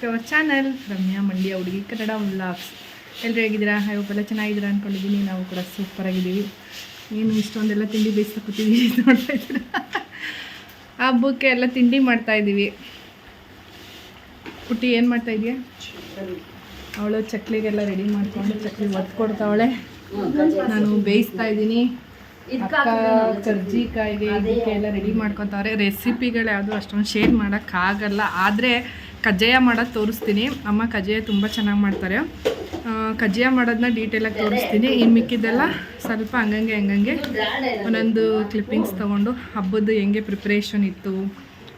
To our channel Ramya Mandya ಹುಡುಗಿ Kannada vlogs ಎಲ್ಲರೂ ಹೇಗಿದ್ದೀರಾ ಎಲ್ಲ ಚೆನ್ನಾಗಿದ್ದೀರಾ ಅಂದ್ಕೊಂಡಿದ್ದೀನಿ ನಾವು ಕೂಡ ಸೂಪರಾಗಿದ್ದೀವಿ ಏನು ಇಷ್ಟೊಂದೆಲ್ಲ ತಿಂಡಿ ಬೇಯಿಸ್ತಾ ನೋಡ್ತಾ ಇದ್ದೀರಾ? ಹಬ್ಬಕ್ಕೆ ಎಲ್ಲ ತಿಂಡಿ ಮಾಡ್ತಾ ಇದ್ದೀವಿ. ಪುಟ್ಟಿ ಏನು ಮಾಡ್ತಾ ಇದೆಯಾ? ಅವಳು ಚಕ್ಲಿಗೆಲ್ಲ ರೆಡಿ ಮಾಡ್ಕೊಂಡು ಚಕ್ಲಿ ಒತ್ತು ಕೊಡ್ತಾವಳೆ. ನಾನು ಬೇಯಿಸ್ತಾ ಇದ್ದೀನಿ. ಕರ್ಜಿಕಾಯಿಗೆ ಇದಕ್ಕೆ ಎಲ್ಲ ರೆಡಿ ಮಾಡ್ಕೊತಾವ್ರೆ. ರೆಸಿಪಿಗಳು ಯಾವುದು ಅಷ್ಟೊಂದು ಶೇರ್ ಮಾಡೋಕ್ಕಾಗಲ್ಲ ಆದರೆ ಕಜ್ಜಾಯ ಮಾಡೋದು ತೋರಿಸ್ತೀನಿ. ಅಮ್ಮ ಕಜ್ಜಾಯ ತುಂಬ ಚೆನ್ನಾಗಿ ಮಾಡ್ತಾರೆ. ಕಜ್ಜಾಯ ಮಾಡೋದನ್ನ ಡೀಟೇಲಾಗಿ ತೋರಿಸ್ತೀನಿ. ಇನ್ನು ಮಿಕ್ಕಿದ್ದೆಲ್ಲ ಸ್ವಲ್ಪ ಹಂಗಂಗೆ ಹಂಗಂಗೆ ಒಂದೊಂದು ಕ್ಲಿಪ್ಪಿಂಗ್ಸ್ ತೊಗೊಂಡು ಹಬ್ಬದ್ದು ಹೆಂಗೆ ಪ್ರಿಪ್ರೇಷನ್ ಇತ್ತು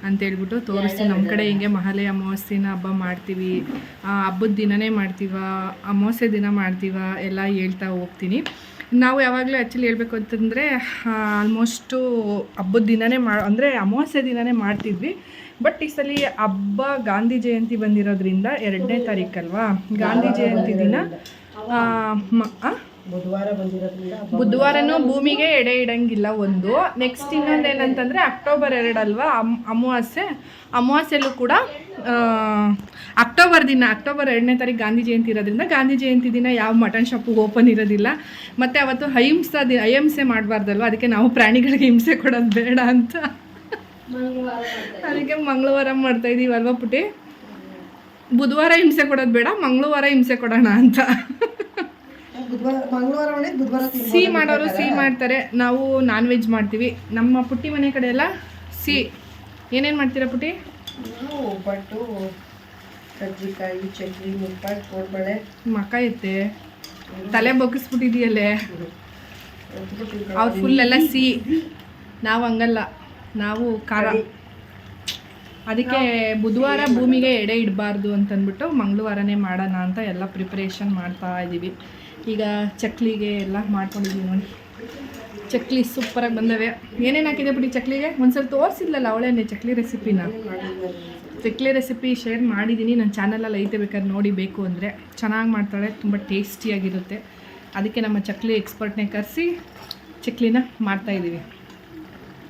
ಅಂತೇಳ್ಬಿಟ್ಟು ತೋರಿಸ್ತೀನಿ. ನಮ್ಮ ಕಡೆ ಹಿಂಗೆ ಮಹಾಲಯ ಅಮಾವಾಸ್ಯೆನ ಹಬ್ಬ ಮಾಡ್ತೀವಿ ಹಬ್ಬದ ದಿನನೇ ಮಾಡ್ತೀವ, ಅಮಾವಾಸ್ಯೆ ದಿನ ಮಾಡ್ತೀವ ಎಲ್ಲ ಹೇಳ್ತಾ ಹೋಗ್ತೀನಿ. ನಾವು ಯಾವಾಗಲೂ ಆ್ಯಕ್ಚುಲಿ ಹೇಳಬೇಕು ಅಂತಂದರೆ ಆಲ್ಮೋಸ್ಟು ಹಬ್ಬದ ದಿನನೇ ಮಾ, ಅಂದರೆ ಅಮಾವಾಸ್ಯೆ ದಿನನೇ ಮಾಡ್ತಿದ್ವಿ ಬಟ್ ಈ ಸಲ ಹಬ್ಬ ಗಾಂಧಿ ಜಯಂತಿ ಬಂದಿರೋದ್ರಿಂದ ಎರಡನೇ ತಾರೀಕಲ್ವಾ ಗಾಂಧಿ ಜಯಂತಿ ದಿನ ಮ-? ಬುಧವಾರ ಬಂದಿರೋದ್ರಿಂದ ಬುಧವಾರನೂ ಭೂಮಿಗೆ ಎಡೆ ಇಡಂಗಿಲ್ಲ ಒಂದು. ನೆಕ್ಸ್ಟ್ ಇನ್ನೊಂದು ಏನಂತಂದರೆ ಅಕ್ಟೋಬರ್ ಎರಡಲ್ವಾ ಅಮ್ ಅಮಾವಾಸ್ಯೆ. ಅಮಾವಾಸ್ಯೆಲ್ಲೂ ಕೂಡ ಅಕ್ಟೋಬರ್ ದಿನ ಅಕ್ಟೋಬರ್ ಎರಡನೇ ತಾರೀಕು ಗಾಂಧಿ ಜಯಂತಿ ಇರೋದ್ರಿಂದ ಗಾಂಧಿ ಜಯಂತಿ ದಿನ ಯಾವ ಮಟನ್ ಶಾಪು ಓಪನ್ ಇರೋದಿಲ್ಲ. ಮತ್ತು ಅವತ್ತು ಅಹಿಂಸಾ ದಿನ ಅಹಿಂಸೆ ಮಾಡಬಾರ್ದಲ್ವ? ಅದಕ್ಕೆ ನಾವು ಪ್ರಾಣಿಗಳಿಗೆ ಹಿಂಸೆ ಕೊಡೋದು ಬೇಡ ಅಂತ. ಅದಕ್ಕೆ ಮಂಗಳವಾರ ಮಾಡ್ತಾ ಅಲ್ವಾ ಪುಟಿ ಬುಧವಾರ ಹಿಂಸೆ ಕೊಡೋದು ಬೇಡ ಮಂಗಳವಾರ ಹಿಂಸೆ ಕೊಡೋಣ ಅಂತ. ಬುಧವಾರ ಮಂಗಳವಾರ ಮಾಡಿದ್ ಬುಧವಾರ ತಿನ್ಬೋದು. ಸಿಹಿ ಮಾಡೋರು ಸಿಹಿ ಮಾಡ್ತಾರೆ. ನಾವು ನಾನ್ ವೆಜ್ ಮಾಡ್ತೀವಿ. ನಮ್ಮ ಪುಟ್ಟಿ ಮನೆ ಕಡೆ ಎಲ್ಲ ಸಿಹಿ ಏನೇನು ಮಾಡ್ತೀರಾ ಪುಟ್ಟಿ? ನಾವು ಒಬ್ಬಟ್ಟು ಕಜ್ಜಿಕಾಯಿ ಚಟ್ನಿ ಮುಪ್ಪಾಯಿ ಕೋಡ್ಬಳೆ. ಮಕ್ಕ ಎತ್ತೆ ತಲೆ ಬೊಕ್ಕಿಸ್ಬಿಟ್ಟಿದೆಯಲ್ಲೇ. ಅವ್ರು ಫುಲ್ ಎಲ್ಲ ಸಿಹಿ ನಾವು ಹಂಗಲ್ಲ. ನಾವು ಖಾರ. ಅದಕ್ಕೆ ಬುಧವಾರ ಭೂಮಿಗೆ ಎಡೆ ಇಡಬಾರ್ದು ಅಂತಂದ್ಬಿಟ್ಟು ಮಂಗಳವಾರನೇ ಮಾಡೋಣ ಅಂತ ಎಲ್ಲ ಪ್ರಿಪ್ರೇಷನ್ ಮಾಡ್ತಾ ಇದ್ದೀವಿ ಈಗ ಚಕ್ಲಿಗೆ ಎಲ್ಲ ಮಾಡ್ಕೊಂಡಿದ್ದೀನಿ ನೋಡಿ. ಚಕ್ಲಿ ಸೂಪರಾಗಿ ಬಂದವೆ. ಏನೇನು ಹಾಕಿದೆ ಬಿಡಿ ಚಕ್ಲಿಗೆ? ಒಂದ್ಸಲ ತೋರಿಸಿದ್ಲಲ್ಲ ಅವಳೇನೆ ಚಕ್ಲಿ ರೆಸಿಪಿನ ಚಕ್ಲಿ ರೆಸಿಪಿ ಶೇರ್ ಮಾಡಿದ್ದೀನಿ. ನನ್ನ ಚಾನಲಲ್ಲಿ ಐತೆ ಬೇಕಾದ್ರೆ ನೋಡಿ ಬೇಕು ಅಂದರೆ. ಚೆನ್ನಾಗಿ ಮಾಡ್ತಾಳೆ ತುಂಬ ಟೇಸ್ಟಿಯಾಗಿರುತ್ತೆ ಅದಕ್ಕೆ ನಮ್ಮ ಚಕ್ಲಿ ಎಕ್ಸ್ಪರ್ಟ್ನೇ ಕರೆಸಿ ಚಕ್ಲಿನ ಮಾಡ್ತಾಯಿದ್ದೀವಿ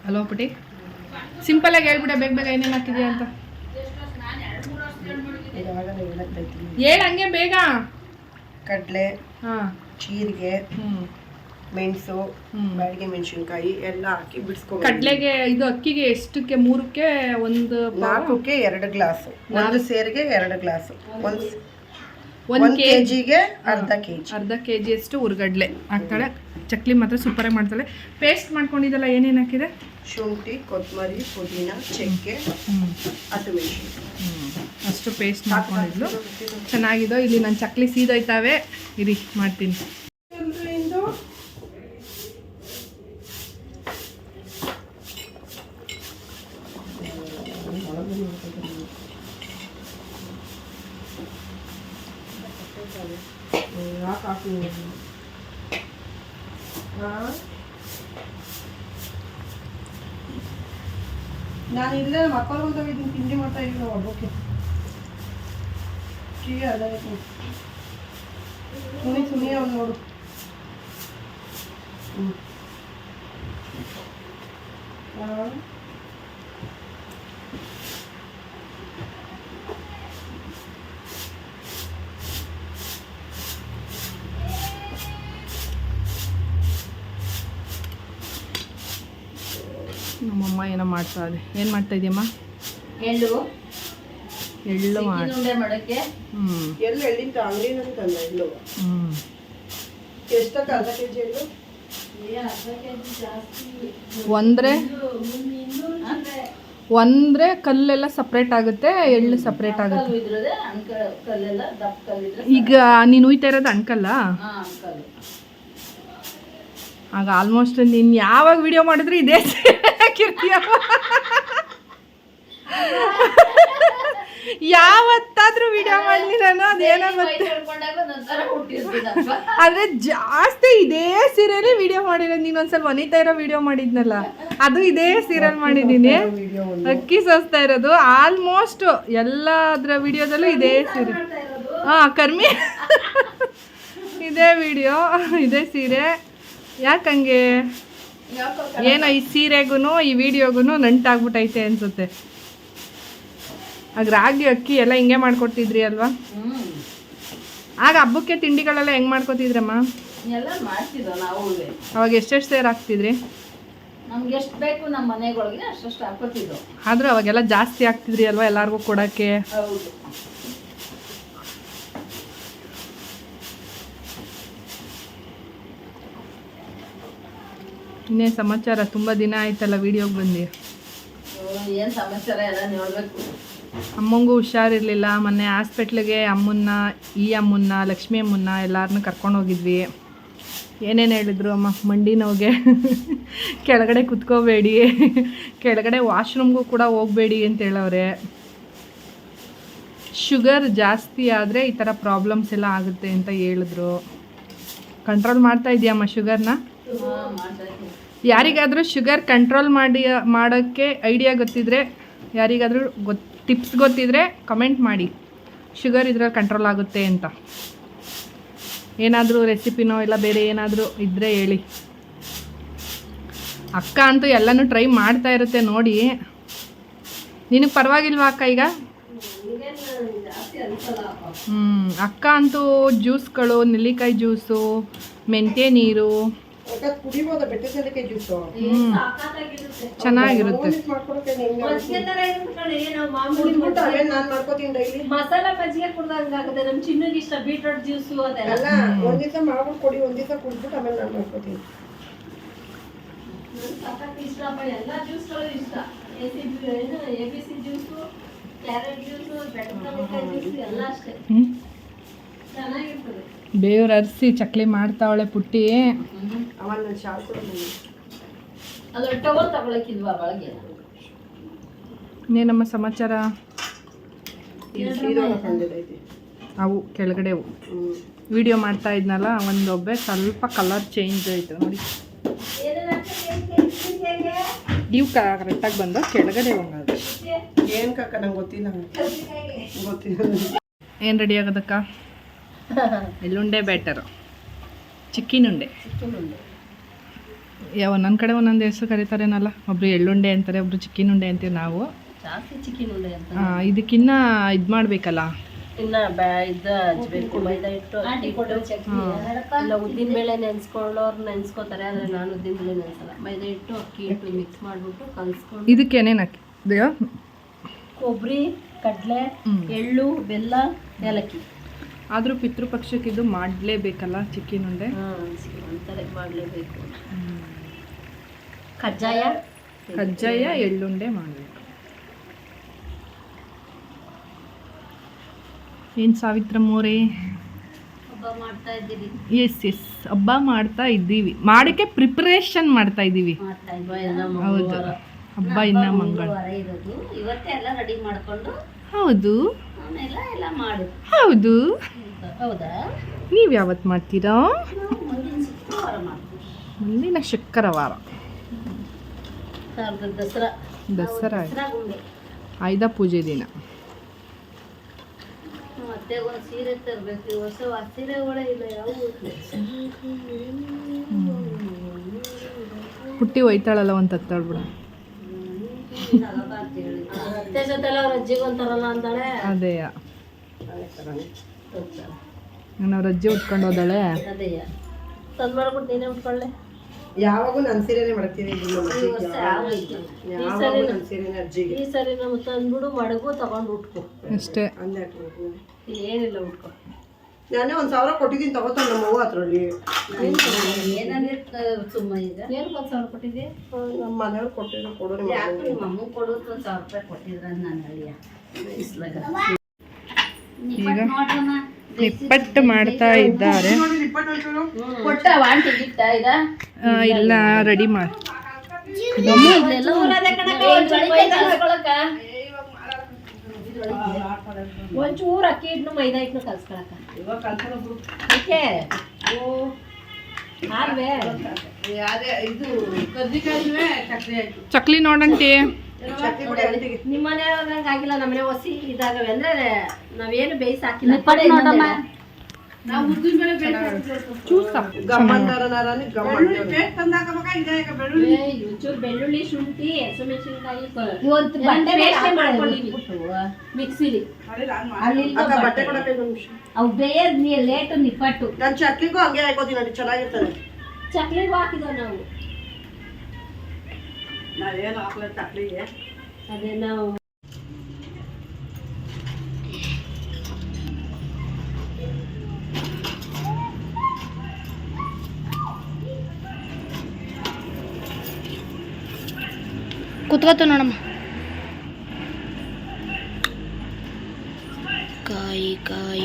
ಹಲೋ ಪುಟಿ? ಸಿಂಪಲಾಗಿ ಹೇಳ್ಬಿಡ ಬೇಗ ಬೇಗ ಏನೇನು ಹಾಕಿದೆಯಾ ಅಂತ. ಹೇಳಂಗೆ ಹೇಳತ್ತೈತಿ ಹೇಳು ಹಂಗೆ ಬೇಗ. ಕಡಲೆ ಹಾಂ. ಜೀರಿಗೆ ಮೆಣಸು ಬಾಡಿಗೆ ಮೆಣಸಿನ್ಕಾಯಿ ಎಲ್ಲ ಹಾಕಿ ಬಿಡಿಸ್ಕೊಂಡು ಕಡಲೆಗೆ ಇದು ಅಕ್ಕಿಗೆ ಎಷ್ಟಕ್ಕೆ ಮೂರಕ್ಕೆ ಒಂದು ನಾಲ್ಕಕ್ಕೆ ಎರಡು ಗ್ಲಾಸ್. ಒಂದು ಸೇರಿಗೆ ಎರಡು ಗ್ಲಾಸ್. ಒಂದು ಒಂದು ಒಂದು ಕೆ ಜಿಗೆ ಅರ್ಧ ಕೆ ಜಿ. ಅರ್ಧ ಕೆ ಜಿಯಷ್ಟು ಹುರ್ಗಡ್ಲೆ ಹಾಕ್ತಾಳೆ ಚಕ್ಲಿ ಮಾತ್ರ ಸೂಪರಾಗಿ ಮಾಡ್ತಾಳೆ ಪೇಸ್ಟ್ ಮಾಡ್ಕೊಂಡಿದ್ದಲ್ಲ ಏನೇನು ಹಾಕಿದೆ? ಶುಂಠಿ ಕೊತ್ತಂಬರಿ ಪುದೀನ ಚಕ್ಕೆ ಹ್ಞೂ ಹಸಿಮೆಣಸಿನ್ಕಾಯಿ. ಅಷ್ಟು ಪೇಸ್ಟ್ ಮಾಡ್ಕೊಂಡಿದ್ಲು. ಚೆನ್ನಾಗಿದೋ? ಇಲ್ಲಿ ನನ್ನ ಚಕ್ಲಿ ಸೀದೋಯ್ತಾವೆ. ಇರಿ, ಮಾಡ್ತೀನಿ. ನಾನು ಇಲ್ಲೇ ಮಕ್ಕಳು ಇದನ್ನ ತಿಂಡಿ ಮಾಡ್ತಾ ಇದ್ದೀನಿ ಒಬ್ಬಕ್ಕೆ ಟೀ ಅದ ಸುನಿ ಸುನಿ ಅವ್ನು ನೋಡು. ನಮ್ಮಮ್ಮ ಏನೋ ಮಾಡ್ತಾ ಇದೆ. ಏನು ಮಾಡ್ತಾ ಇದೆಯಮ್ಮ? ಎಳ್ಳು. ಎಳ್ಳು ಮಾಡಿ ಮಾಡೋಕ್ಕೆ ಹ್ಞೂ ಎಲ್ಲಿ ಎಳ್ಳಿಂದ ಅಂಗಡಿನಲ್ಲಿ ತಂದ ಎಳ್ಳು. ಹ್ಞೂ ಎಷ್ಟಕ್ಕೆ ಅರ್ಧ ಕೆ ಜಿ ಎಳ್ಳು ಒಂದ್ರೆ? ಒಂದ್ರೆ ಕಲ್ಲೆಲ್ಲ ಸಪ್ರೇಟ್ ಆಗುತ್ತೆ ಎಳ್ಳು ಸಪ್ರೇಟ್ ಆಗುತ್ತೆ. ಕಲ್ಲು ಕಲ್ಲೆಲ್ಲ ದಪ್ಪ ಕಲ್ಲಿದ್ರೆ ಈಗ ನೀನು ಉಯ್ತಾ ಇರೋದು ಅಣ್ಕಲ್ಲ ಆಗ ಆಲ್ಮೋಸ್ಟ್ ನೀನು ಯಾವಾಗ ವಿಡಿಯೋ ಮಾಡಿದ್ರು ಇದೇ ಹಾಕಿರ್ತೀಯ? ಯಾವತ್ತಾದ್ರೂ ವಿಡಿಯೋ ಮಾಡಲಿ ನಾನು ಅದೇನೋ ಮತ್ತೆ ಆದ್ರೆ ಜಾಸ್ತಿ ಇದೇ ಸೀರೆಲಿ ವಿಡಿಯೋ ಮಾಡಿರೋದು. ನೀನು ಒಂದ್ಸಲ ವನಿತಾ ಇರೋ ವಿಡಿಯೋ ಮಾಡಿದ್ನಲ್ಲ ಅದು ಇದೇ ಸೀರಿಯಲ್ ಮಾಡಿದ್ದೀನಿ. ಅಕ್ಕಿ ಸಸ್ತಾ ಇರೋದು. ಆಲ್ಮೋಸ್ಟ್ ಎಲ್ಲ ಅದ್ರ ವಿಡಿಯೋದಲ್ಲೂ ಇದೇ ಸೀರೆ ಹಾ ಕರ್ಮಿ. ಇದೇ ವಿಡಿಯೋ ಇದೇ ಸೀರೆ. ಯಾಕಂಗೆ ಏನೋ ಈ ಸೀರೆಗೂ ಈ ವಿಡಿಯೋಗೂ ನಂಟಾಗ್ಬಿಟ್ಟೈತೆ ಅನ್ಸುತ್ತೆ. ಆಗ ರಾಗಿ ಅಕ್ಕಿ ಎಲ್ಲ ಹಿಂಗೆ ಮಾಡ್ಕೊಡ್ತಿದ್ರಿ ಅಲ್ವಾ? ಆಗ ಹಬ್ಬಕ್ಕೆ ತಿಂಡಿಗಳೆಲ್ಲ ಹೆಂಗೆ ಮಾಡ್ಕೊತಿದ್ರಮ್ಮ? ಎಲ್ಲ ಮಾಡ್ತಿದ್ದೋ ನಾವು ಅವಾಗ ಎಷ್ಟೆಷ್ಟು ಸೇರ್ ಹಾಕ್ತಿದ್ರಿ? ನಮ್ಗೆ ಎಷ್ಟು ಬೇಕು ನಮ್ಮ ಮನೆಗಳಿಗೆ ಅಷ್ಟಷ್ಟು ಹಾಕೋತಿದ್ದೋ. ಆದರೂ ಅವಾಗೆಲ್ಲ ಜಾಸ್ತಿ ಆಗ್ತಿದ್ರಿ ಅಲ್ವಾ ಎಲ್ಲರಿಗೂ ಕೊಡೋಕ್ಕೆ? ಹೌದು. ಇನ್ನೇ ಸಮಾಚಾರ ತುಂಬ ದಿನ ಆಯ್ತಲ್ಲ ವಿಡಿಯೋಗೆ ಬಂದಿ. ಏನು ಸಮಾಚಾರ ಎಲ್ಲ ನೋಡ್ಬೇಕು. ಅಮ್ಮಂಗೂ ಹುಷಾರಿರಲಿಲ್ಲ. ಮೊನ್ನೆ ಹಾಸ್ಪಿಟ್ಲಿಗೆ ಅಮ್ಮನ್ನ ಈ ಅಮ್ಮನ್ನ ಲಕ್ಷ್ಮಿ ಅಮ್ಮನ್ನ ಎಲ್ಲರನ್ನೂ ಕರ್ಕೊಂಡು ಹೋಗಿದ್ವಿ. ಏನೇನು ಹೇಳಿದ್ರು ಅಮ್ಮ? ಮಂಡಿ ನೋವಿಗೆ. ಕೆಳಗಡೆ ಕುತ್ಕೋಬೇಡಿ. ಕೆಳಗಡೆ ವಾಶ್ರೂಮ್ಗೂ ಕೂಡ ಹೋಗಬೇಡಿ ಅಂತ ಹೇಳವ್ರೆ. ಶುಗರ್ ಜಾಸ್ತಿ ಆದರೆ ಈ ಥರ ಪ್ರಾಬ್ಲಮ್ಸ್ ಎಲ್ಲ ಆಗುತ್ತೆ ಅಂತ ಹೇಳಿದ್ರು. ಕಂಟ್ರೋಲ್ ಮಾಡ್ತಾ ಇದೆಯಮ್ಮ ಶುಗರ್ನ? ಯಾರಿಗಾದರೂ ಶುಗರ್ ಕಂಟ್ರೋಲ್ ಮಾಡಿ ಮಾಡೋಕ್ಕೆ ಐಡಿಯಾ ಗೊತ್ತಿದ್ರೆ ಯಾರಿಗಾದರೂ ಗೊತ್ತು ಟಿಪ್ಸ್ ಗೊತ್ತಿದ್ರೆ ಕಮೆಂಟ್ ಮಾಡಿ. ಶುಗರ್ ಇದ್ರಲ್ಲಿ ಕಂಟ್ರೋಲ್ ಆಗುತ್ತೆ ಅಂತ. ಏನಾದರೂ ರೆಸಿಪಿನೋ ಇಲ್ಲ ಬೇರೆ ಏನಾದರೂ ಇದ್ದರೆ ಹೇಳಿ. ಅಕ್ಕ ಅಂತೂ ಎಲ್ಲನೂ ಟ್ರೈ ಮಾಡ್ತಾ ಇರುತ್ತೆ ನೋಡಿ. ನಿನಗೆ ಪರವಾಗಿಲ್ವಾ ಅಕ್ಕ ಈಗ? ಹ್ಞೂ ಅಕ್ಕ ಅಂತೂ ಜ್ಯೂಸ್ಗಳು ನೆಲ್ಲಿಕಾಯಿ ಜ್ಯೂಸು ಮೆಂತ್ಯ ನೀರು ಕುಡಿಬೋದ ಬೆಟ್ಟ ಸಲಿಕೆ ಜ್ಯೂಸು. ಚೆನ್ನಾಗಿರುತ್ತೆ. ಅವೇನ್ ನಾನ್ ಮಾಡ್ಕೋತೀನಿ ಡೈಲಿ. ಬಜ್ಜಿಗೆ ಮಜ್ಜಿಗೆ ಕುಡ್ದಂಗಾಗುತ್ತೆ ನಮ್ ಚಿನ್ನಗ್ ಇಷ್ಟ ಬೀಟ್ರೂಟ್ ಜ್ಯೂಸು ಅದೆಲ್ಲ. ಅಲ್ಲ ಒಂದ್ ದಿವಸ ಮಾಡ್ಬಿಟ್ಟು ಕೊಡಿ ಒಂದ್ ದಿವಸ ಕುಡ್ಬಿಟ್ಟು ಆಮೇಲೆ ನಾನ್ ಮಾಡ್ಕೋತೀನಿ. ಇಷ್ಟಪ್ಪ ಎಲ್ಲ ಜ್ಯೂಸ್ಗಳು ಇಷ್ಟ. ಎ ಸಿ ಏನು A B C juice carrot juice ಬೆಟ್ಟದನೆಕಾಯಿ juice ಎಲ್ಲ ಅಷ್ಟೇ. ಚೆನ್ನಾಗಿರ್ತದೆ. ಬೇವ್ರು ಅರಿಸಿ ಚಕ್ಲಿ ಮಾಡ್ತಾವಳೆ ಪುಟ್ಟಿ. ಇನ್ನೇನಮ್ಮ ಸಮಾಚಾರ? ಅವು ಕೆಳಗಡೆ ವಿಡಿಯೋ ಮಾಡ್ತಾ ಇದ್ನಲ್ಲ ಒಂದೊಬ್ಬೆ ಸ್ವಲ್ಪ ಕಲರ್ ಚೇಂಜ್ ಆಯಿತು ನೋಡಿ. ಇವು ಕರೆಕ್ಟಾಗಿ ಬಂದ ಕೆಳಗಡೆ ಹೋಗೋದು. ಏನು ಕಾಕ ನಂಗೆ ಗೊತ್ತಿಲ್ಲ. ಗೊತ್ತಿಲ್ಲ. ಏನು ರೆಡಿ ಆಗೋದಕ್ಕ? ಎಳ್ಳುಂಡೆ ಬ್ಯಾಟರು ಚಿಕ್ಕಿನುಂಡೆ. ಯಾವ ನನ್ನ ಕಡೆ ಒಂದೊಂದು ಹೆಸರು ಕರೀತಾರೇನಲ್ಲ? ಒಬ್ರು ಎಳ್ಳುಂಡೆ ಅಂತಾರೆ ಒಬ್ರು ಚಿಕ್ಕಿನುಂಡೆ ಅಂತೀವಿ ನಾವು. ಜಾಸ್ತಿ ಚಿಕನ್ ಉಂಡೆ ಅಂತ. ಆ, ಇದಕ್ಕಿನ್ನ ಇದು ಮಾಡಬೇಕಲ್ಲ? ಇನ್ನ ಇದು ಹಚ್ಬೇಕು. ಮೈದಾ ಹಿಟ್ಟು ಅಕ್ಕಿ ಹಿಟ್ಟು ಇಲ್ಲ ಉದ್ದಿನ ಬೇಳೆ ನೆನ್ಸ್ಕೊಳ್ಳೋರು ನೆನ್ಸ್ಕೋತಾರೆ ಆದರೆ ನಾನು ಉದ್ದಿನ ಬೇಳೆ ನೆನ್ಸಲ್ಲ. ಮೈದಾ ಹಿಟ್ಟು ಅಕ್ಕಿ ಹಿಟ್ಟು ಮಿಕ್ಸ್ ಮಾಡ್ಬಿಟ್ಟು ಕಲ್ಸ್ಕೊಂಡು ಇದಕ್ಕೆ ಏನೇನು ಹಾಕಿದೆಯೋ ಕೊಬ್ಬರಿ ಕಡಲೆ ಎಳ್ಳು ಬೆಲ್ಲ ಏಲಕ್ಕಿ. ಆದರೂ ಪಿತೃಪಕ್ಷಕ್ಕೆ ಇದು ಮಾಡಲೇಬೇಕಲ್ಲ ಚಿಕ್ಕಿನುಂಡೆ? ಉಂಡೆ ಅಂತಾರೆ ಮಾಡಲೇಬೇಕು. ಕಜ್ಜಾಯ? ಕಜ್ಜಾಯ ಎಳ್ಳುಂಡೆ ಮಾಡಬೇಕು. ಏನ್ ಸಾವಿತ್ರಮ್ಮೋರೇ ಮೋರೆ? ಎಸ್ ಎಸ್ ಹಬ್ಬ ಮಾಡ್ತಾ ಇದ್ದೀವಿ. ಮಾಡಕ್ಕೆ ಪ್ರಿಪರೇಷನ್ ಮಾಡ್ತಾ ಇದ್ದೀವಿ. ಹೌದು. ಹಬ್ಬ ಇನ್ನ ಮಂಗಳ ಹೌದು. ಎಲ್ಲ ಮಾಡಿ. ಹೌದು. ಹೌದಾ? ನೀವು ಯಾವತ್ತು ಮಾಡ್ತೀರಾ? ನಾವು ಮುಂದಿನ ಶುಕ್ರವಾರ ಮಾಡ್ತೀವಿ. ಮುಂದಿನ ಶುಕ್ರವಾರ. ಶಾರದ ದಸರಾ. ದಸರಾ ಪೂಜೆ ದಿನ. ಒಂದು ಸೀರೆ ತರಬೇಕು. ಈ ವರ್ಷ ಆ ಸೀರೆಗಳೇ ಇಲ್ಲ ಯಾವ ಪುಟ್ಟಿ ಒಯ್ತಾಳಲ್ಲ ಒಂದು ತತ್ತಾಳ್ಬಿಡು ಅತ್ತೆ ಜೊತೆಲ್ಲ ಅವ್ರ ಅಜ್ಜಿಗೆ ಒಂಥರಲ್ಲ ಅಂತಾಳೆ ಅದೇ. ನನ್ನ ಅವ್ರ ಅಜ್ಜಿ ಉಟ್ಕೊಂಡು ಹೋದಾಳೆ. ಅದೇಯ ತಂದು ಮಾಡ್ಬಿಟ್ಟು ನೀನೇ ಉಟ್ಕೊಳ್ಳೆ. ಯಾವಾಗೂ ನನ್ನ ಸೀರೆನೇ ಮಾಡ್ತೀನಿ ಈ ಸರಿ ನಾವು ತಂದ್ಬಿಡು ಮಡಗು ತಗೊಂಡು ಉಟ್ಕೊ. ಅಷ್ಟೇ. ಏನಿಲ್ಲ ಉಟ್ಕೊ. ನಾನೇ ಒಂದ್ ಸಾವಿರ ಕೊಟ್ಟಿದ್ದೀನಿ ತಗೋತಾನೆ ನಮ್ಮ ಅವ್ವ ಅದ್ರಲ್ಲಿ. ಏನಾಗಿತ್ತು ಸುಮ್ಮ ಈಗ? ಏನಕ್ಕೆ ಒಂದು ಸಾವಿರ ಕೊಟ್ಟಿದ್ದೆ ನಮ್ಮ ಮನೆಯವ್ರು ಕೊಟ್ಟಿದ್ರು ಕೊಡು ನಿಮ್ಮ ಯಾಕೆ ಮಗನಿಗೆ. ನಿಮ್ಮ ಅಮ್ಮ ಕೊಡೋದು ಒಂದು ಸಾವಿರ ರೂಪಾಯಿ ಕೊಟ್ಟಿದ್ರ ನನ್ನ ನಿಪ್ಪಟ್ಟು ಮಾಡ್ತಾ ಇದ್ದಾರೆ. ಇಲ್ಲ ರೆಡಿ ಮಾಡಿ. ಒಂಚೂರು ಅಕ್ಕಿ ಹಿಟ್ಟು ಮೈದಾ ಹಿಟ್ಟು ಕಲ್ಸ್ಕೊಳಕ ಯಾಕೆ ಓ. ಹಾಲ್ವೇ ಚಕ್ಲಿ ನೋಡಂಟಿ ನಿಮ್ಮನೆ ಆಗಿಲ್ಲ ನಮ್ಮನೆ ಹೊಸಿ ಇದಾಗವೆ ಅಂದ್ರೆ ನಾವೇನು ಬೇಯಿಸಿ ಹಾಕಿಲ್ಲ. ಬೆಳ್ಳುಳ್ಳಿ ಶುಂಠಿ ಹಸಿಮೆಣಸಿನಕಾಯಿ ಇವತ್ತು ಬಟ್ಟೆ ಮಾಡ್ಕೊಂಡಿವಿ ಮಿಕ್ಸಿಲಿ ಅಲ್ಲಿ ಅಕ್ಕ ಬಟ್ಟೆ ಕೊಡಕ್ಕೆ ಐದು ನಿಮಿಷ ಅವು ಬೇಯದ್ ನೀ ಲೇಟು ನಿಪ್ಪಟ್ಟು ನಾನು ಚಟ್ಲಿಗೂ ಹಂಗೆ ಹಾಕೋತೀನಿ ನೋಡಿ ಚೆನ್ನಾಗಿರ್ತದೆ ಚಕ್ಲಿಗೂ ಹಾಕಿದೋ ನಾವು ನಾವೇನು ಹಾಕ್ಲ ಚಟ್ಲಿಗೆ ಅದೇ ನಾವು ಕುತ್ಕೋತ ನೋಡಮ್ಮ. ಕಾಯಿ ಕಾಯಿ.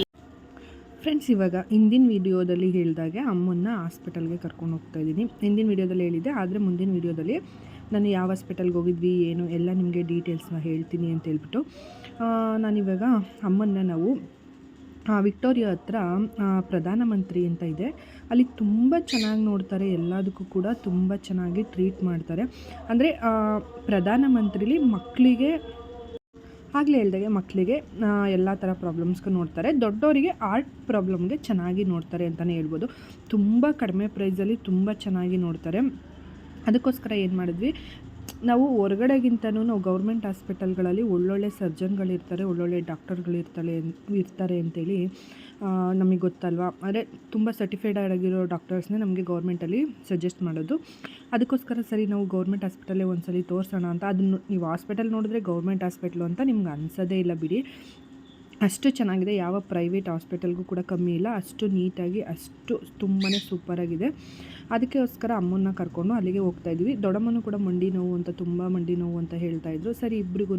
ಫ್ರೆಂಡ್ಸ್ ಇವಾಗ ಹಿಂದಿನ ವಿಡಿಯೋದಲ್ಲಿ ಹೇಳಿದಾಗೆ ಅಮ್ಮನ್ನ ಹಾಸ್ಪಿಟಲ್ಗೆ ಕರ್ಕೊಂಡು ಹೋಗ್ತಾ ಇದ್ದೀನಿ. ಹಿಂದಿನ ವಿಡಿಯೋದಲ್ಲಿ ಹೇಳಿದ್ದೆ, ಆದರೆ ಮುಂದಿನ ವಿಡಿಯೋದಲ್ಲಿ ನಾನು ಯಾವ ಹಾಸ್ಪಿಟಲ್ಗೆ ಹೋಗಿದ್ವಿ, ಏನು, ಎಲ್ಲ ನಿಮಗೆ ಡೀಟೇಲ್ಸ್ನ ಹೇಳ್ತೀನಿ ಅಂತ ಹೇಳ್ಬಿಟ್ಟು ನಾನಿವಾಗ ಅಮ್ಮನ್ನ ನಾವು ವಿಕ್ಟೋರಿಯಾ ಹತ್ರ ಪ್ರಧಾನಮಂತ್ರಿ ಅಂತ ಇದೆ. ಅಲ್ಲಿ ತುಂಬ ಚೆನ್ನಾಗಿ ನೋಡ್ತಾರೆ, ಎಲ್ಲದಕ್ಕೂ ಕೂಡ ತುಂಬ ಚೆನ್ನಾಗಿ ಟ್ರೀಟ್ ಮಾಡ್ತಾರೆ. ಅಂದರೆ ಪ್ರಧಾನಮಂತ್ರಿಲಿ ಮಕ್ಕಳಿಗೆ ಆಗಲೇ ಹೇಳ್ದಾಗೆ ಮಕ್ಕಳಿಗೆ ಎಲ್ಲ ಥರ ಪ್ರಾಬ್ಲಮ್ಸ್ಗೂ ನೋಡ್ತಾರೆ. ದೊಡ್ಡವರಿಗೆ ಆರ್ಟ್ ಪ್ರಾಬ್ಲಮ್ಗೆ ಚೆನ್ನಾಗಿ ನೋಡ್ತಾರೆ ಅಂತಲೇ ಹೇಳ್ಬೋದು. ತುಂಬ ಕಡಿಮೆ ಪ್ರೈಸಲ್ಲಿ ತುಂಬ ಚೆನ್ನಾಗಿ ನೋಡ್ತಾರೆ. ಅದಕ್ಕೋಸ್ಕರ ಏನು ಮಾಡಿದ್ವಿ? ನಾವು ಹೊರಗಡೆಗಿಂತನೂ ನಾವು ಗೌರ್ಮೆಂಟ್ ಹಾಸ್ಪಿಟಲ್ಗಳಲ್ಲಿ ಒಳ್ಳೊಳ್ಳೆ ಸರ್ಜನ್ಗಳಿರ್ತಾರೆ, ಒಳ್ಳೊಳ್ಳೆ ಡಾಕ್ಟರ್ಗಳಿರ್ತಾರೆ ಇರ್ತಾರೆ ಅಂತೇಳಿ ನಮಗೆ ಗೊತ್ತಲ್ವಾ? ಅಂದರೆ ತುಂಬ ಸರ್ಟಿಫೈಡ್ ಆಗಿರೋ ಡಾಕ್ಟರ್ಸ್ನೇ ನಮಗೆ ಗೌರ್ಮೆಂಟಲ್ಲಿ ಸಜೆಸ್ಟ್ ಮಾಡೋದು. ಅದಕ್ಕೋಸ್ಕರ ಸರಿ ನಾವು ಗೌರ್ಮೆಂಟ್ ಹಾಸ್ಪಿಟಲ್ಲೇ ಸಲ ತೋರಿಸೋಣ ಅಂತ. ಅದನ್ನು ನೀವು ಹಾಸ್ಪಿಟಲ್ ನೋಡಿದ್ರೆ ಗೌರ್ಮೆಂಟ್ ಹಾಸ್ಪಿಟ್ಲು ಅಂತ ನಿಮ್ಗೆ ಅನಿಸೋದೇ ಇಲ್ಲ ಬಿಡಿ. ಅಷ್ಟು ಚೆನ್ನಾಗಿದೆ. ಯಾವ ಪ್ರೈವೇಟ್ ಹಾಸ್ಪಿಟಲ್ಗೂ ಕೂಡ ಕಮ್ಮಿ ಇಲ್ಲ. ಅಷ್ಟು ನೀಟಾಗಿ, ಅಷ್ಟು ತುಂಬಾ ಸೂಪರಾಗಿದೆ ಅದಕ್ಕೋಸ್ಕರ ಅಮ್ಮನ್ನ ಕರ್ಕೊಂಡು ಅಲ್ಲಿಗೆ ಹೋಗ್ತಾ ಇದ್ವಿ. ದೊಡ್ಡಮ್ಮನೂ ಕೂಡ ಮಂಡಿ ನೋವು ಅಂತ, ತುಂಬ ಮಂಡಿ ನೋವು ಅಂತ ಹೇಳ್ತಾ ಇದ್ರು. ಸರಿ ಇಬ್ರಿಗೂ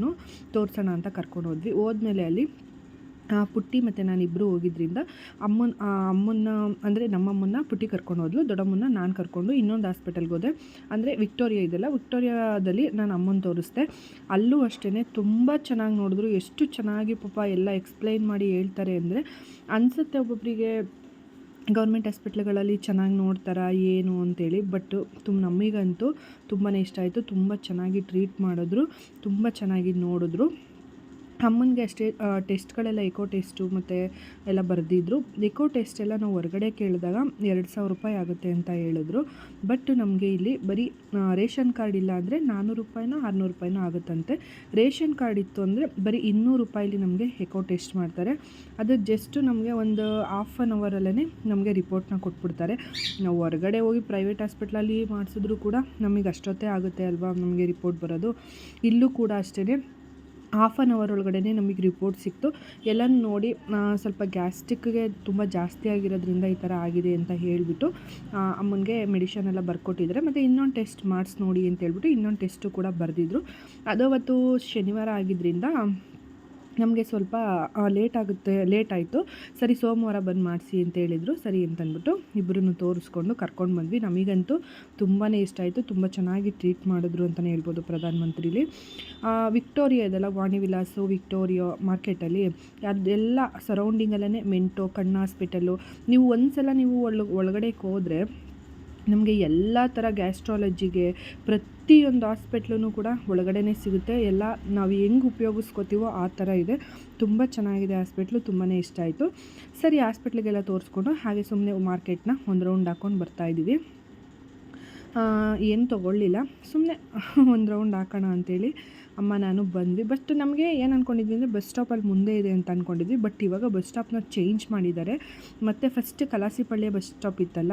ತೋರಿಸೋಣ ಅಂತ ಕರ್ಕೊಂಡು ಹೋದ್ವಿ. ಹೋದ್ಮೇಲೆ ಅಲ್ಲಿ ಪುಟ್ಟಿ ಮತ್ತು ನಾನಿಬ್ಬರು ಹೋಗಿದ್ರಿಂದ ಅಮ್ಮನ ಆ, ಅಮ್ಮನ್ನ ಅಂದರೆ ನಮ್ಮಮ್ಮನ್ನ ಪುಟ್ಟಿ ಕರ್ಕೊಂಡು ಹೋದ್ಲು ದೊಡ್ಡಮ್ಮನ್ನ ನಾನು ಕರ್ಕೊಂಡು ಇನ್ನೊಂದು ಹಾಸ್ಪಿಟಲ್ಗೆ ಹೋದೆ. ಅಂದರೆ ವಿಕ್ಟೋರಿಯಾ ಇದೆಲ್ಲ ವಿಕ್ಟೋರಿಯಾದಲ್ಲಿ ನಾನು ಅಮ್ಮನ ತೋರಿಸ್ದೆ. ಅಲ್ಲೂ ಅಷ್ಟೇ ತುಂಬ ಚೆನ್ನಾಗಿ ನೋಡಿದ್ರು ಎಷ್ಟು ಚೆನ್ನಾಗಿ ಪಾಪ ಎಲ್ಲ ಎಕ್ಸ್ಪ್ಲೈನ್ ಮಾಡಿ ಹೇಳ್ತಾರೆ ಅಂದರೆ ಅನಿಸುತ್ತೆ ಒಬ್ಬೊಬ್ಬರಿಗೆ ಗೌರ್ಮೆಂಟ್ ಹಾಸ್ಪಿಟ್ಲ್ಗಳಲ್ಲಿ ಚೆನ್ನಾಗಿ ನೋಡ್ತಾರಾ ಏನು ಅಂತೇಳಿ ಬಟ್ ತುಂಬ ನಮಗಂತೂ ತುಂಬಾ ಇಷ್ಟ ಆಯಿತು ತುಂಬ ಚೆನ್ನಾಗಿ ಟ್ರೀಟ್ ಮಾಡಿದ್ರು ತುಂಬ ಚೆನ್ನಾಗಿ ನೋಡಿದ್ರು. ಅಮ್ಮನಿಗೆ ಅಷ್ಟೇ ಟೆಸ್ಟ್ಗಳೆಲ್ಲ ಎಕೋ ಟೆಸ್ಟು ಮತ್ತು ಎಲ್ಲ ಬರೆದಿದ್ರು. ಎಕೋ ಟೆಸ್ಟ್ ಎಲ್ಲ ನಾವು ಹೊರಗಡೆ ಕೇಳಿದಾಗ ಎರಡು ಸಾವಿರ ರೂಪಾಯಿ ಆಗುತ್ತೆ ಅಂತ ಹೇಳಿದ್ರು. ಬಟ್ ನಮಗೆ ಇಲ್ಲಿ ಬರೀ ರೇಷನ್ ಕಾರ್ಡ್ ಇಲ್ಲ ಅಂದರೆ ನಾನ್ನೂರು ರೂಪಾಯಿನೋ ಆರುನೂರು ರೂಪಾಯಿನೋ ಆಗುತ್ತಂತೆ. ರೇಷನ್ ಕಾರ್ಡ್ ಇತ್ತು ಅಂದರೆ ಬರೀ ಇನ್ನೂರು ರೂಪಾಯಿಲಿ ನಮಗೆ ಎಕೋ ಟೆಸ್ಟ್ ಮಾಡ್ತಾರೆ. ಅದು ಜಸ್ಟ್ ನಮಗೆ ಒಂದು ಹಾಫ್ ಆನ್ ಅವರಲ್ಲೇ ನಮಗೆ ರಿಪೋರ್ಟ್ನ ಕೊಟ್ಬಿಡ್ತಾರೆ. ನಾವು ಹೊರಗಡೆ ಹೋಗಿ ಪ್ರೈವೇಟ್ ಹಾಸ್ಪಿಟ್ಲಲ್ಲಿ ಮಾಡಿಸಿದ್ರು ಕೂಡ ನಮಗೆ ಅಷ್ಟೊತ್ತೇ ಆಗುತ್ತೆ ಅಲ್ವಾ ನಮಗೆ ರಿಪೋರ್ಟ್ ಬರೋದು. ಇಲ್ಲೂ ಕೂಡ ಅಷ್ಟೇ ಹಾಫ್ ಆನ್ ಅವರ್ ಒಳಗಡೆ ನಮಗೆ ರಿಪೋರ್ಟ್ ಸಿಕ್ತು. ಎಲ್ಲ ನೋಡಿ ಸ್ವಲ್ಪ ಗ್ಯಾಸ್ಟಿಕ್ಗೆ ತುಂಬ ಜಾಸ್ತಿ ಆಗಿರೋದ್ರಿಂದ ಈ ಥರ ಆಗಿದೆ ಅಂತ ಹೇಳಿಬಿಟ್ಟು ಅಮ್ಮನಿಗೆ ಮೆಡಿಷನ್ ಎಲ್ಲ ಬರ್ಕೊಟ್ಟಿದ್ದಾರೆ. ಮತ್ತು ಇನ್ನೊಂದು ಟೆಸ್ಟ್ ಮಾಡಿಸ್ ನೋಡಿ ಅಂತ ಹೇಳ್ಬಿಟ್ಟು ಇನ್ನೊಂದು ಟೆಸ್ಟು ಕೂಡ ಬರೆದಿದ್ರು. ಅದು ಅವತ್ತು ಶನಿವಾರ ಆಗಿದ್ದರಿಂದ ನಮಗೆ ಸ್ವಲ್ಪ ಲೇಟ್ ಆಗುತ್ತೆ ಲೇಟ್ ಆಯಿತು. ಸರಿ, ಸೋಮವಾರ ಬಂದು ಮಾಡಿಸಿ ಅಂತ ಹೇಳಿದರು. ಸರಿ ಅಂತಂದ್ಬಿಟ್ಟು ಇಬ್ಬರನ್ನು ತೋರಿಸ್ಕೊಂಡು ಕರ್ಕೊಂಡು ಬಂದ್ವಿ. ನಮಗಂತೂ ತುಂಬಾ ಇಷ್ಟ ಆಯಿತು. ತುಂಬ ಚೆನ್ನಾಗಿ ಟ್ರೀಟ್ ಮಾಡಿದ್ರು ಅಂತಲೇ ಹೇಳ್ಬೋದು ಪ್ರಧಾನಮಂತ್ರಿಲಿ. ವಿಕ್ಟೋರಿಯಾ ಇದೆಲ್ಲ ವಾಣಿ ವಿಲಾಸು ವಿಕ್ಟೋರಿಯಾ ಮಾರ್ಕೆಟಲ್ಲಿ, ಅದೆಲ್ಲ ಸರೌಂಡಿಂಗಲ್ಲೇ ಮೆಂಟೋ, ಕಣ್ಣು ಹಾಸ್ಪಿಟಲು, ನೀವು ಒಂದು ಸಲ ನೀವು ಒಳ ಒಳಗಡೆಗೆ ಹೋದರೆ ನಮಗೆ ಎಲ್ಲ ಥರ ಗ್ಯಾಸ್ಟ್ರಾಲಜಿಗೆ ಪ್ರತಿಯೊಂದು ಹಾಸ್ಪಿಟ್ಲೂ ಕೂಡ ಒಳಗಡೆ ಸಿಗುತ್ತೆ. ಎಲ್ಲ ನಾವು ಹೆಂಗೆ ಉಪಯೋಗಿಸ್ಕೋತೀವೋ ಆ ಥರ ಇದೆ. ತುಂಬ ಚೆನ್ನಾಗಿದೆ ಹಾಸ್ಪಿಟ್ಲು ತುಂಬಾ ಇಷ್ಟ ಆಯಿತು. ಸರಿ, ಹಾಸ್ಪಿಟ್ಲಿಗೆಲ್ಲ ತೋರಿಸ್ಕೊಂಡು ಹಾಗೆ ಸುಮ್ಮನೆ ಮಾರ್ಕೆಟ್ನ ಒಂದು ರೌಂಡ್ ಹಾಕ್ಕೊಂಡು ಬರ್ತಾಯಿದ್ದೀವಿ ಏನು ತೊಗೊಳ್ಳಿಲ್ಲ. ಸುಮ್ಮನೆ ಒಂದು ರೌಂಡ್ ಹಾಕೋಣ ಅಂತೇಳಿ. ಅಮ್ಮ, ನಾನು ಬಂದ್ವಿ. ಬಟ್ ನಮಗೆ ಏನು ಅಂದ್ಕೊಂಡಿದ್ವಿ ಅಂದರೆ ಬಸ್ ಸ್ಟಾಪಲ್ಲಿ ಮುಂದೆ ಇದೆ ಅಂತ ಅಂದ್ಕೊಂಡಿದ್ವಿ ಬಟ್ ಇವಾಗ ಬಸ್ ಸ್ಟಾಪ್ನ ಚೇಂಜ್ ಮಾಡಿದ್ದಾರೆ. ಮತ್ತು ಫಸ್ಟ್ ಕಲಾಸಿಪಳ್ಳಿಯ ಬಸ್ ಸ್ಟಾಪ್ ಇತ್ತಲ್ಲ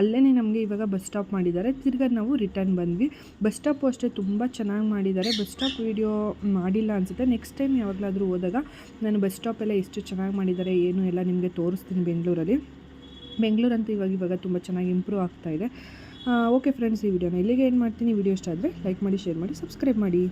ಅಲ್ಲೇ ನಮಗೆ ಇವಾಗ ಬಸ್ ಸ್ಟಾಪ್ ಮಾಡಿದ್ದಾರೆ. ತಿರ್ಗಿ ನಾವು ರಿಟರ್ನ್ ಬಂದ್ವಿ. ಬಸ್ ಸ್ಟಾಪು ಅಷ್ಟೇ ತುಂಬ ಚೆನ್ನಾಗಿ ಮಾಡಿದ್ದಾರೆ. ಬಸ್ ಸ್ಟಾಪ್ ವೀಡಿಯೋ ಮಾಡಿಲ್ಲ ಅನಿಸುತ್ತೆ. ನೆಕ್ಸ್ಟ್ ಟೈಮ್ ಯಾವಾಗಲಾದರೂ ಹೋದಾಗ ನಾನು ಬಸ್ ಸ್ಟಾಪ್ ಎಲ್ಲ ಎಷ್ಟು ಚೆನ್ನಾಗಿ ಮಾಡಿದ್ದಾರೆ, ಏನು ಎಲ್ಲ ನಿಮಗೆ ತೋರಿಸ್ತೀನಿ ಬೆಂಗಳೂರಲ್ಲಿ. ಬೆಂಗಳೂರಂತೂ ಇವಾಗ ಇವಾಗ ತುಂಬ ಚೆನ್ನಾಗಿ ಇಂಪ್ರೂವ್ ಆಗ್ತಾ ಇದೆ. ಓಕೆ ಫ್ರೆಂಡ್ಸ್ ಈ ವಿಡಿಯೋನ ಇಲ್ಲಿಗೆ ಏನು ಮಾಡ್ತೀನಿ. ವಿಡಿಯೋ ಇಷ್ಟ ಆದರೆ ಲೈಕ್ ಮಾಡಿ ಶೇರ್ ಮಾಡಿ ಸಬ್ಸ್ಕ್ರೈಬ್ ಮಾಡಿ.